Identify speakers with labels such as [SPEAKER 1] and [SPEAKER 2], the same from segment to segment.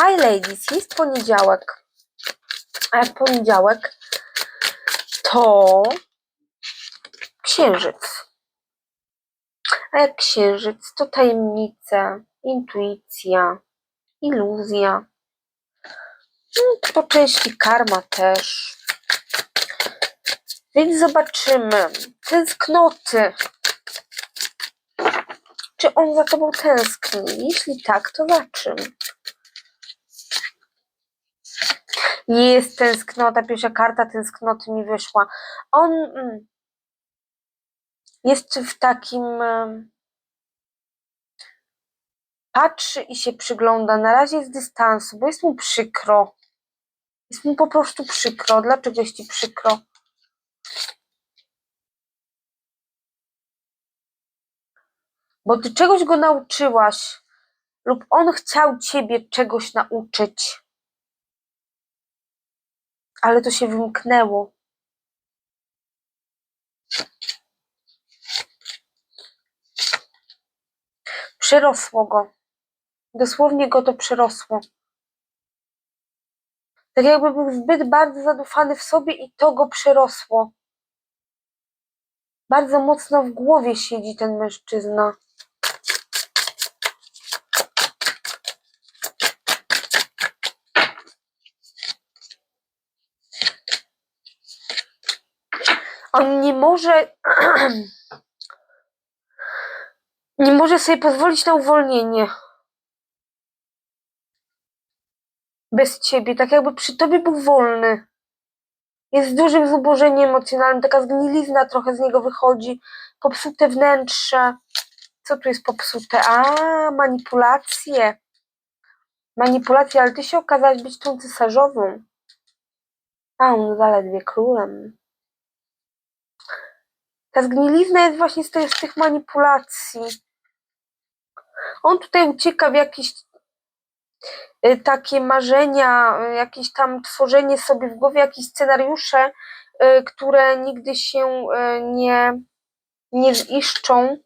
[SPEAKER 1] Hi ladies, jest poniedziałek. A jak poniedziałek, to księżyc. A jak księżyc, to tajemnice, intuicja, iluzja. No, Po części karma też. Więc zobaczymy. Tęsknoty. Czy on za tobą tęskni? Jeśli tak, to za czym? Jest tęsknota, pierwsza karta tęsknoty mi wyszła. On mm, jest w takim. Patrzy i się przygląda. Na razie z dystansu, bo jest mu przykro. Jest mu po prostu przykro. Dlaczego jest ci przykro? Bo ty czegoś go nauczyłaś, lub on chciał ciebie czegoś nauczyć, ale to się wymknęło. Przerosło go. Dosłownie go to przerosło. Tak jakby był zbyt bardzo zadufany w sobie i to go przerosło. Bardzo mocno w głowie siedzi ten mężczyzna. On nie może. Nie może sobie pozwolić na uwolnienie. Bez ciebie, tak jakby przy tobie był wolny. Jest dużym zubożeniu emocjonalnym, taka zgnilizna trochę z niego wychodzi, popsute wnętrze. Co tu jest popsute? A, manipulacje. Manipulacje, ale ty się okazałaś być tą cesarzową. A on zaledwie królem. Ta zgnilizna jest właśnie z, tych- z tych manipulacji. On tutaj ucieka w jakieś y, takie marzenia, y, jakieś tam tworzenie sobie w głowie, jakieś scenariusze, y, które nigdy się nie, nie ziszczą.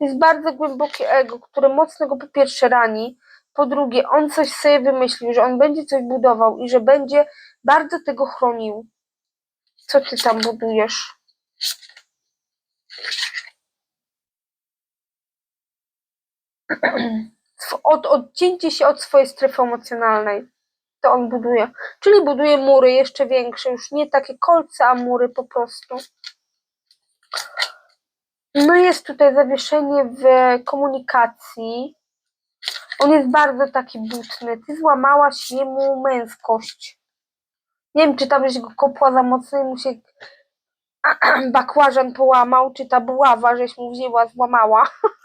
[SPEAKER 1] Jest bardzo głębokie ego, które mocno go po pierwsze rani, po drugie on coś sobie wymyślił, że on będzie coś budował i że będzie bardzo tego chronił. Co ty tam budujesz? Od, odcięcie się od swojej strefy emocjonalnej. To on buduje. Czyli buduje mury jeszcze większe, już nie takie kolce, a mury po prostu. No jest tutaj zawieszenie w komunikacji. On jest bardzo taki butny. Ty złamałaś jemu męskość. Nie wiem, czy tam żeś go kopła za mocno i mu się bakłażan połamał, czy ta buława, żeś mu wzięła, złamała.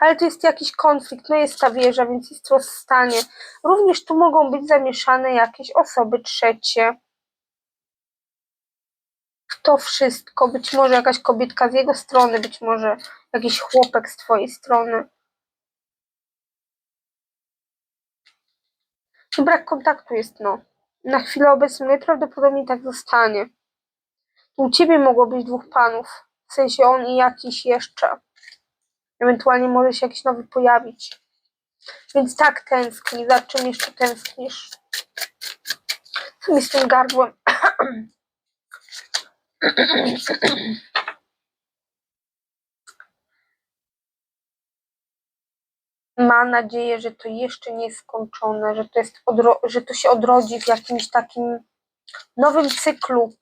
[SPEAKER 1] Ale tu jest jakiś konflikt, no jest ta wieża, więc jest rozstanie. Również tu mogą być zamieszane jakieś osoby trzecie. To wszystko, być może jakaś kobietka z jego strony, być może jakiś chłopek z twojej strony. Tu brak kontaktu jest, no. Na chwilę obecną najprawdopodobniej tak zostanie. U ciebie mogło być dwóch panów, w sensie on i jakiś jeszcze. Ewentualnie może się jakiś nowy pojawić. Więc tak tęskni. Za czym jeszcze tęsknisz? Co mi z tym gardłem? Ma nadzieję, że to jeszcze nie jest skończone, że to, jest że to się odrodzi w jakimś takim nowym cyklu,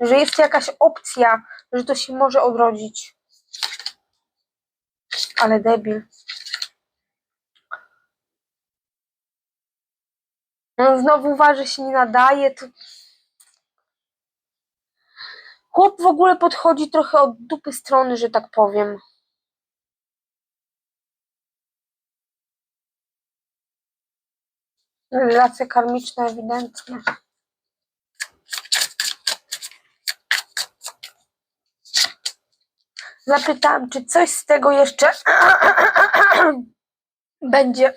[SPEAKER 1] że jest jakaś opcja, że to się może odrodzić. Ale debil. On znowu uważa, że się nie nadaje. To... Chłop w ogóle podchodzi trochę od dupy strony, że tak powiem. Relacje karmiczne ewidentnie. Zapytałam, czy coś z tego jeszcze będzie.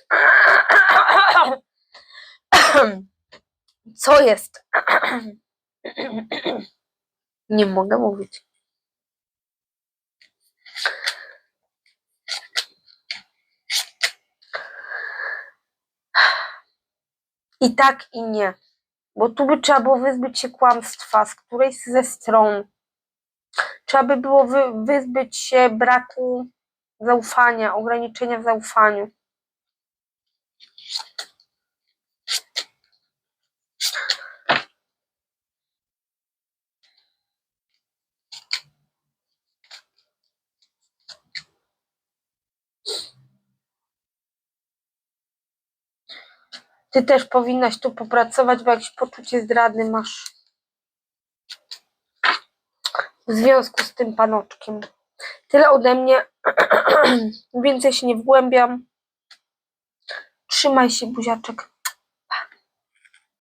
[SPEAKER 1] Co jest? Nie mogę mówić. I tak, i nie. Bo tu by trzeba było wyzbyć się kłamstwa z którejś ze stron. Trzeba by było wy, wyzbyć się braku zaufania, ograniczenia w zaufaniu. Ty też powinnaś tu popracować, bo jakieś poczucie zdrady masz. W związku z tym panoczkiem. Tyle ode mnie. Więcej się nie wgłębiam. Trzymaj się, buziaczek.